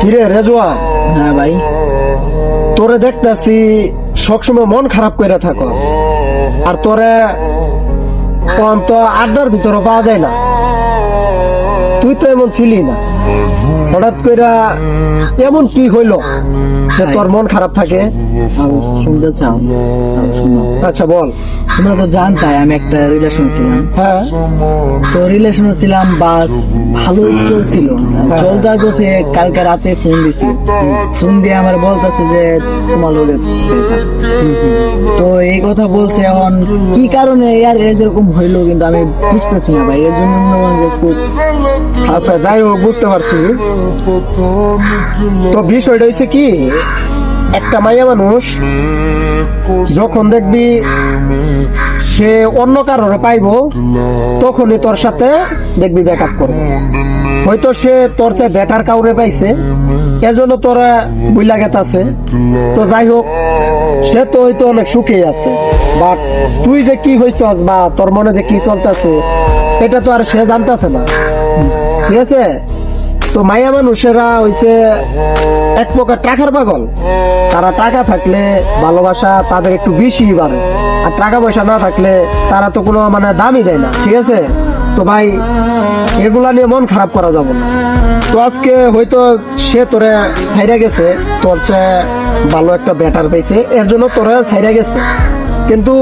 কিরে রেজওয়া হ্যাঁ ভাই। তোরে দেখতেছি সবসময় মন খারাপ করে থাকস। আর তোরে অন্ত আড্ডার ভিতরে পাওয়া যায় না। তুই তো এমন ছিলি না। হঠাৎ কইরা এমন কি হইল? যে তোর মন খারাপ থাকে? শুনতে চাও আচ্ছা বল। তোমরা তো জানতাই আমি একটা রিলেশন ছিলাম। হ্যাঁ। তো রিলেশন ছিলাম বাস ভালোই চলছিল। চলতার পথে কালকে রাতে ফোন দিছি। ফোন দিয়ে আমার বলতেছে যে তোমার লোকের তো এই কথা বলছে এখন কি কারণে? আর এরকম হইল কিন্তু আমি বুঝতেছি না ভাই এর জন্য হয় খুব আচ্ছা যাই হোক, বুঝতে পারছি। তো বিষয়টা হচ্ছে কি, একটা মাইয়া মানুষ যখন দেখবি সে অন্য পাইবো, তখনই তোর সাথে দেখবি করবে হয়তো সে তোর চেয়ে বেটার কাউরে পাইছে এর জন্য তোরা বুইলা গেতাছে। তো যাই হোক, সে তো হয়তো অনেক সুখে আছে। বাট তুই যে কি হয়েছস বা তোর মনে যে কি চলতেছে এটা তো আর সে জানতেছে না। ঠিক আছে? তো মায়া মানুষেরা হইছে এক প্রকার টাকার পাগল। তারা টাকা থাকলে ভালোবাসা তাদের একটু বেশি বাড়ে। আর টাকা পয়সা না থাকলে তারা তো কোনো মানে দামই দেয় না, ঠিক আছে? তো ভাই, এগুলা নিয়ে মন খারাপ করা যাবে না। তো আজকে হয়তো সে তোরে ছাইরা গেছে, তোর চেয়ে ভালো একটা ব্যাটার পেয়েছে এর জন্য তোরে ছাইরা গেছে। কিন্তু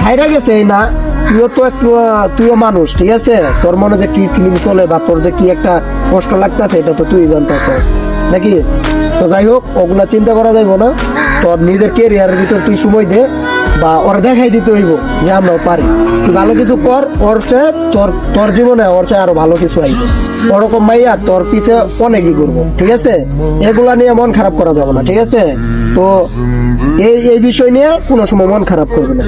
ছাইরা গেছে এই না তুইও তো একটু তুইও মানুষ, ঠিক আছে? তোর মনে যে কি ফিলিং চলে বা তোর যে কি একটা কষ্ট লাগতেছে, এটা তো তুই জানতেছ। নাকি? তো যাই হোক, ওগুলা চিন্তা করা যাইব না। তোর নিজের কেরিয়ারের ভিতর তুই সময় দে, বা ওর দেখাই দিতে হইব যে আমরা পারি। তুই ভালো কিছু কর, ওর চেয়ে তোর তোর জীবনে ওর চেয়ে আরও ভালো কিছু আইবে। ওরকম মাইয়া তোর পিছে অনেকই করব ঠিক আছে? এগুলা নিয়ে মন খারাপ করা যাবে না, ঠিক আছে? তো এই এই বিষয় নিয়ে কোনো সময় মন খারাপ করবে না।